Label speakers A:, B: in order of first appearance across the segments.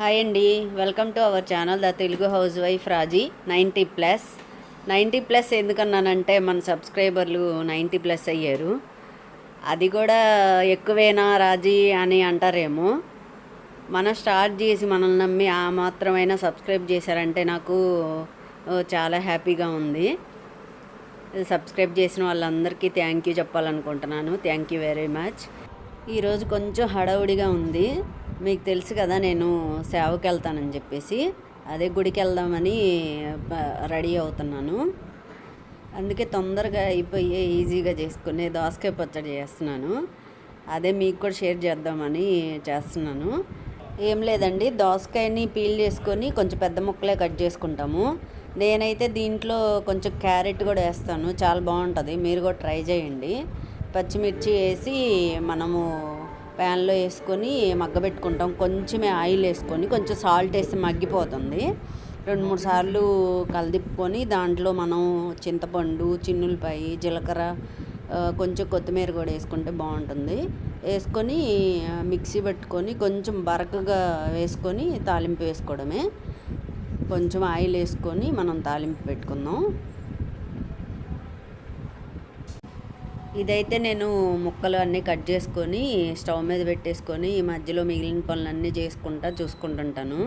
A: Hi అండి. Welcome to our channel the Telugu housewife Raji ninety plus. Ninety plus ఎందుకన్నానంటే మన సబ్స్క్రైబర్లు ninety plus అయ్యారు. అది కూడా ఎక్కువేనా రాజీ అని అంటారేమో. మనం స్టార్ట్ చేసి మనల్ని నమ్మి ఆ మాత్రమైనా సబ్స్క్రైబ్ చేశారంటే నాకు చాలా హ్యాపీగా ఉంది. సబ్స్క్రైబ్ చేసిన వాళ్ళందరికీ థ్యాంక్ యూ చెప్పాలనుకుంటున్నాను. Thank you very much. ఈరోజు కొంచెం హడావుడిగా ఉంది. మీకు తెలుసు కదా నేను సేవకి వెళ్తానని చెప్పేసి. అదే గుడికి వెళ్దామని రెడీ అవుతున్నాను. అందుకే తొందరగా అయిపోయి ఈజీగా చేసుకునే దోసకాయ పచ్చడి చేస్తున్నాను. అదే మీకు కూడా షేర్ చేద్దామని చేస్తున్నాను. ఏం లేదండి దోసకాయని పీల్ చేసుకొని కొంచెం పెద్ద ముక్కలే కట్ చేసుకుంటాము. నేనైతే దీంట్లో కొంచెం క్యారెట్ కూడా వేస్తాను చాలా బాగుంటుంది. మీరు కూడా ట్రై చేయండి. పచ్చిమిర్చి వేసి మనము ప్యాన్లో వేసుకొని మగ్గబెట్టుకుంటాం. కొంచెమే ఆయిల్ వేసుకొని కొంచెం సాల్ట్ వేసి మగ్గిపోతుంది. రెండు మూడు సార్లు కలదిప్పుకొని దాంట్లో మనం చింతపండు చిన్నులపాయ జీలకర్ర కొంచెం కొత్తిమీర కూడా వేసుకుంటే బాగుంటుంది. వేసుకొని మిక్సీ పెట్టుకొని కొంచెం బరకగా వేసుకొని తాలింపు వేసుకోవడమే. కొంచెం ఆయిల్ వేసుకొని మనం తాలింపు పెట్టుకుందాం. ఇదైతే నేను ముక్కలు అన్నీ కట్ చేసుకొని స్టవ్ మీద పెట్టేసుకొని ఈ మధ్యలో మిగిలిన పనులన్నీ చేసుకుంటా చూసుకుంటుంటాను.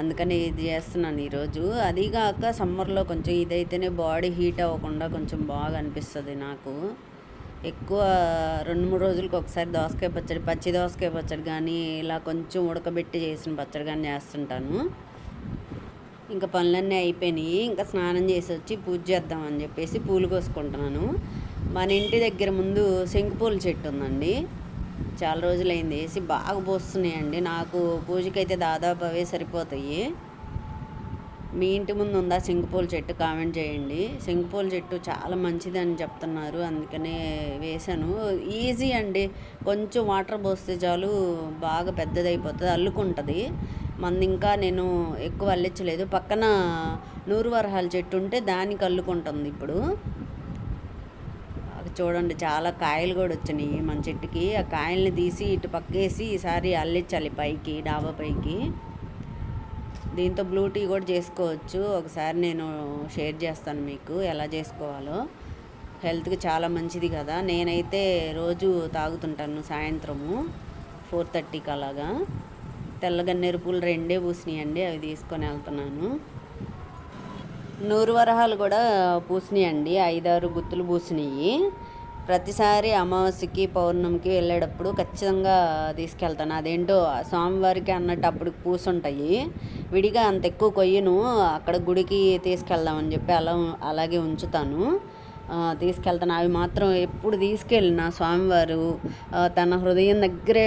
A: అందుకని ఇది చేస్తున్నాను ఈరోజు. అదిగాక సమ్మర్లో కొంచెం ఇదైతేనే బాడీ హీట్ అవ్వకుండా కొంచెం బాగా అనిపిస్తుంది నాకు. ఎక్కువ రెండు మూడు రోజులకు ఒకసారి దోసకాయ పచ్చడి పచ్చి దోసకాయ పచ్చడి కానీ ఇలా కొంచెం ఉడకబెట్టి చేసిన పచ్చడి కానీ చేస్తుంటాను. ఇంకా పనులన్నీ అయిపోయినాయి. ఇంకా స్నానం చేసి వచ్చి పూజ చేద్దామని చెప్పేసి పూలు కోసుకుంటున్నాను. మన ఇంటి దగ్గర ముందు శంకుపూల చెట్టు ఉందండి. చాలా రోజులైంది. వేసి బాగా పోస్తున్నాయండి. నాకు పూజకైతే దాదాపు అవే సరిపోతాయి. మీ ఇంటి ముందు ఉందా శంకుపూల చెట్టు? కామెంట్ చేయండి. శంకుపూల చెట్టు చాలా మంచిది అని చెప్తున్నారు. అందుకనే వేశాను. ఈజీ అండి. కొంచెం వాటర్ పోస్తే చాలు బాగా పెద్దదైపోతుంది అల్లుకుంటుంది. మంది ఇంకా నేను ఎక్కువ అల్లించలేదు. పక్కన నూరు వరహాల చెట్టు ఉంటే దానికి అల్లుకుంటుంది ఇప్పుడు. చూడండి చాలా కాయలు కూడా వచ్చినాయి మన చెట్టుకి. ఆ కాయల్ని తీసి ఇటు పక్కేసి ఈసారి అల్లించాలి పైకి డాబా పైకి. దీంతో బ్లూ టీ కూడా చేసుకోవచ్చు. ఒకసారి నేను షేర్ చేస్తాను మీకు ఎలా చేసుకోవాలో. హెల్త్కి చాలా మంచిది కదా. నేనైతే రోజు తాగుతుంటాను సాయంత్రము ఫోర్ థర్టీకి అలాగా తెల్లగన్నేరు పూలు రెండే పూసినాయండి అవి తీసుకొని వెళ్తున్నాను. నూరు వరహాలు కూడా పూసినాయి అండి ఐదారు గుత్తులు పూసినాయి ప్రతిసారి అమావాస్యకి పౌర్ణమికి వెళ్ళేటప్పుడు ఖచ్చితంగా తీసుకెళ్తాను. అదేంటో స్వామివారికి అన్నట్టు అప్పుడు పూసుంటాయి. విడిగా అంత ఎక్కువ కొయ్యను అక్కడ గుడికి తీసుకెళ్దామని చెప్పి అలా అలాగే ఉంచుతాను. తీసుకెళ్తాను. అవి మాత్రం ఎప్పుడు తీసుకెళ్ళిన స్వామివారు తన హృదయం దగ్గరే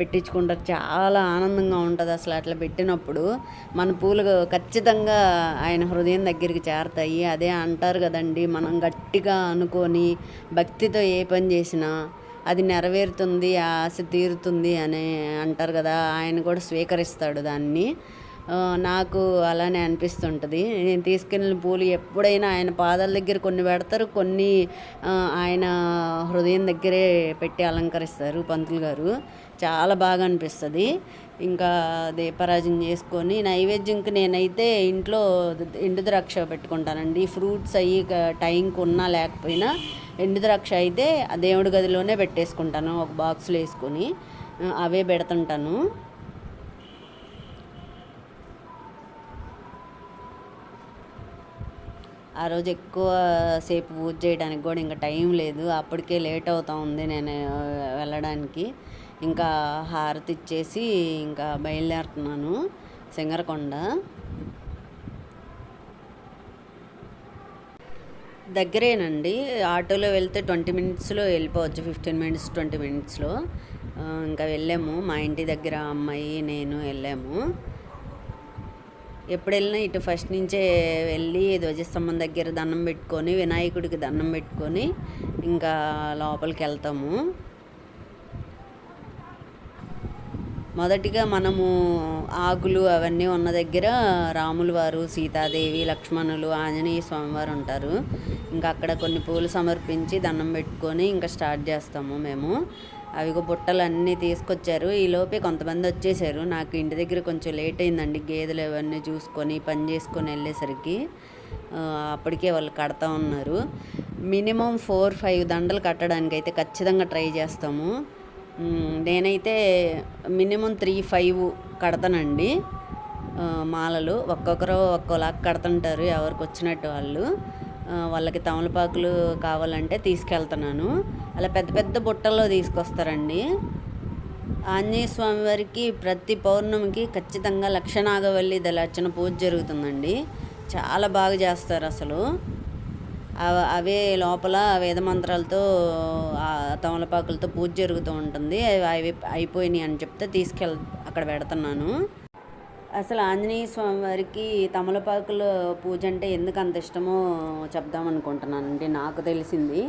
A: పెట్టించుకుంటారు. చాలా ఆనందంగా ఉంటుంది అసలు అట్లా పెట్టినప్పుడు. మన పూలు ఖచ్చితంగా ఆయన హృదయం దగ్గరికి చేరతాయి. అదే అంటారు కదండి మనం గట్టిగా అనుకొని భక్తితో ఏ పని చేసినా అది నెరవేరుతుంది ఆశ తీరుతుంది అని అంటారు కదా. ఆయన కూడా స్వీకరిస్తాడు దాన్ని. నాకు అలానే అనిపిస్తుంటుంది. నేను తీసుకెళ్ళిన పూలు ఎప్పుడైనా ఆయన పాదాల దగ్గర కొన్ని పెడతారు కొన్ని ఆయన హృదయం దగ్గరే పెట్టి అలంకరిస్తారు పంతులు గారు. చాలా బాగా అనిపిస్తుంది. ఇంకా దీపారాజన చేసుకొని నైవేద్యంకి నేనైతే ఇంట్లో ఎండు ద్రాక్ష పెట్టుకుంటానండి. ఫ్రూట్స్ అయ్యి టైంకి ఉన్నా లేకపోయినా ఎండు ద్రాక్ష అయితే ఆ దేవుడి గదిలోనే పెట్టేసుకుంటాను. ఒక బాక్స్లో వేసుకొని అవే పెడుతుంటాను. ఆ రోజు ఎక్కువ సేపు పూజ చేయడానికి కూడా ఇంకా టైం లేదు. అప్పటికే లేట్ అవుతా ఉంది నేను వెళ్ళడానికి. ఇంకా హారతి ఇచ్చేసి ఇంకా బయలుదేరుతున్నాను సింగరకొండ. దగ్గరేనండి. ఆటోలో వెళ్తే ట్వంటీ మినిట్స్లో వెళ్ళిపోవచ్చు. ఫిఫ్టీన్ మినిట్స్ ట్వంటీ మినిట్స్లో. ఇంకా వెళ్ళాము. మా ఇంటి దగ్గర అమ్మాయి నేను వెళ్ళాము. ఎప్పుడు వెళ్ళినా ఇటు ఫస్ట్ నుంచే వెళ్ళి ధ్వజస్తంభం దగ్గర దండం పెట్టుకొని వినాయకుడికి దండం పెట్టుకొని ఇంకా లోపలికి వెళ్తాము. మొదటిగా మనము ఆకులు అవన్నీ ఉన్న దగ్గర రాములు వారు సీతాదేవి లక్ష్మణులు ఆంజనేయ స్వామివారు ఉంటారు. ఇంకా అక్కడ కొన్ని పూలు సమర్పించి దండం పెట్టుకొని ఇంకా స్టార్ట్ చేస్తాము మేము. అవిగో బుట్టలు అన్నీ తీసుకొచ్చారు. ఈ లోపే కొంతమంది వచ్చేసారు. నాకు ఇంటి దగ్గర కొంచెం లేట్ అయిందండి. గేదెలు అవన్నీ చూసుకొని పని చేసుకొని వెళ్ళేసరికి అప్పటికే వాళ్ళు కడతా ఉన్నారు. మినిమం ఫోర్ ఫైవ్ దండలు కట్టడానికి అయితే ఖచ్చితంగా ట్రై చేస్తాము. నేనైతే మినిమం త్రీ ఫైవ్ కడతానండి. మాలలు. ఒక్కొక్కరు ఒక్కోలాగా కడుతుంటారు ఎవరికి వచ్చినట్టు వాళ్ళు. వాళ్ళకి తమలపాకులు కావాలంటే తీసుకెళ్తున్నాను. అలా పెద్ద పెద్ద బుట్టల్లో తీసుకొస్తారండి. ఆంజనేయ స్వామి వారికి ప్రతి పౌర్ణమికి ఖచ్చితంగా లక్షనాగవల్లి దళార్చన పూజ జరుగుతుందండి. చాలా బాగా చేస్తారు అసలు. అవ- అవే లోపల వేదమంత్రాలతో తమలపాకులతో పూజ జరుగుతూ ఉంటుంది. అవి అవి అయిపోయినాయి అని చెప్తే తీసుకెళ్ అక్కడ పెడుతున్నాను. అసలు ఆంజనేయ స్వామి వారికి తమలపాకుల పూజ అంటే ఎందుకు అంత ఇష్టమో చెప్దాం అనుకుంటున్నానండి నాకు తెలిసింది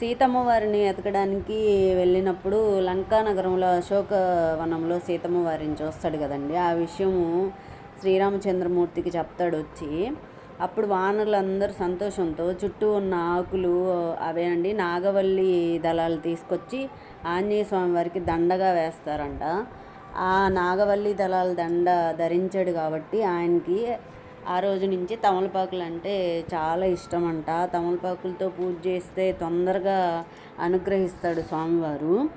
A: సీతమ్మ వారిని ఎతకడానికి వెళ్ళినప్పుడు లంకా నగరంలో అశోకవనంలో సీతమ్మ వారిని చూస్తాడు కదండి. ఆ విషయము శ్రీరామచంద్రమూర్తికి చెప్తాడు వచ్చి. అప్పుడు వానరులందరూ సంతోషంతో చుట్టూ ఉన్న ఆకులు అవేనండి నాగవల్లి దళాలు తీసుకొచ్చి ఆంజనేయ స్వామి వారికి దండగా వేస్తారంట. ఆ నాగవల్లి దళాల దండ ధరించాడు కాబట్టి ఆయనకి ఆ రోజు నుంచి తమలపాకులు అంటే చాలా ఇష్టం అంట తమలపాకులతో పూజ చేస్తే తొందరగా అనుగ్రహిస్తాడు స్వామివారు.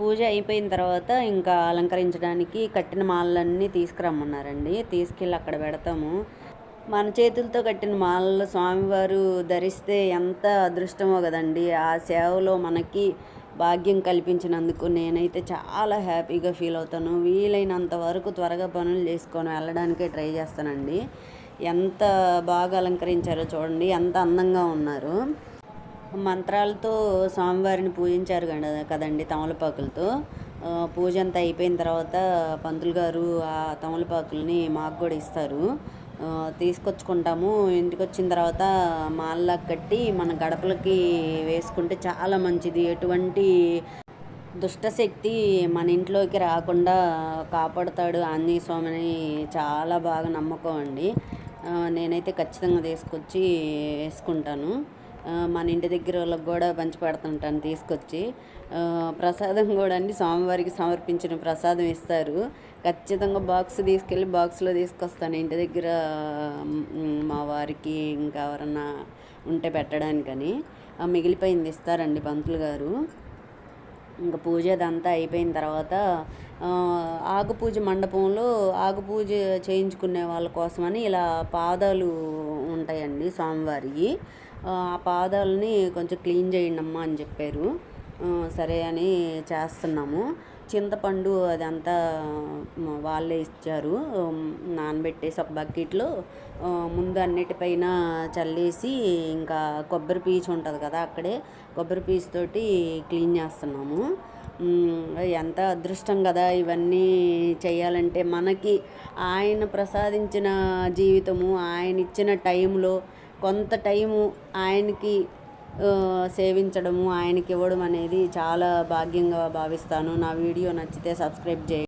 A: పూజ అయిపోయిన తర్వాత ఇంకా అలంకరించడానికి కట్టిన మాలలన్నీ తీసుకురమ్మన్నారండి. తీసుకెళ్ళి అక్కడ పెడతాము. మన చేతులతో కట్టిన మాలలు స్వామివారు ధరిస్తే ఎంత అదృష్టమో కదండి. ఆ సేవలో మనకి భాగ్యం కల్పించినందుకు నేనైతే చాలా హ్యాపీగా ఫీల్ అవుతాను. వీలైనంత వరకు త్వరగా పనులు చేసుకొని వెళ్ళడానికే ట్రై చేస్తానండి. ఎంత బాగా అలంకరించారో చూడండి ఎంత అందంగా ఉన్నారు. మంత్రాలతో స్వామివారిని పూజించారు కదా కదండి తమలపాకులతో. పూజ అంతా అయిపోయిన తర్వాత పంతులు గారు ఆ తమలపాకుల్ని మాకు కూడా ఇస్తారు. తీసుకొచ్చుకుంటాము. ఇంటికి వచ్చిన తర్వాత మాల్లా కట్టి మన గడపలకి వేసుకుంటే చాలా మంచిది. ఎటువంటి దుష్టశక్తి మన ఇంట్లోకి రాకుండా కాపాడుతాడు ఆంజనేయ స్వామిని చాలా బాగా నమ్మకం అండి. నేనైతే ఖచ్చితంగా తీసుకొచ్చి వేసుకుంటాను. మన ఇంటి దగ్గర వాళ్ళకి కూడా పంచి పెడుతుంటాను తీసుకొచ్చి. ప్రసాదం కూడా అండి స్వామివారికి సమర్పించిన ప్రసాదం ఇస్తారు. ఖచ్చితంగా బాక్స్ తీసుకెళ్ళి బాక్స్లో తీసుకొస్తాను. ఇంటి దగ్గర మా వారికి ఇంకా ఎవరన్నా ఉంటే పెట్టడానికని. మిగిలిపోయింది ఇస్తారండి పంతులు గారు. ఇంకా పూజ అదంతా అయిపోయిన తర్వాత ఆగుపూజ ఆకు పూజ మండపంలో ఆకు పూజ చేయించుకునే వాళ్ళ కోసమని ఇలా పాదాలు ఉంటాయండి స్వామివారికి. ఆ పాదాలని కొంచెం క్లీన్ చేయండి అమ్మా అని చెప్పారు. సరే అని చేస్తున్నాము. చింతపండు అదంతా వాళ్ళే ఇచ్చారు. నానబెట్టే నానబెట్టేసి ఒక బకెట్లో ముందు అన్నిటిపైన చల్లేసి ఇంకా కొబ్బరి పీచు ఉంటుంది కదా అక్కడే కొబ్బరి పీచు తోటి క్లీన్ చేస్తున్నాము. ఎంత అదృష్టం కదా ఇవన్నీ చేయాలంటే మనకి ఆయన ప్రసాదించిన జీవితము ఆయన ఇచ్చిన టైంలో కొంత టైము ఆయనకి సేవించడము ఆయనకి ఇవ్వడం అనేది చాలా భాగ్యంగా భావిస్తాను. నా వీడియో నచ్చితే సబ్స్క్రైబ్ చేయండి.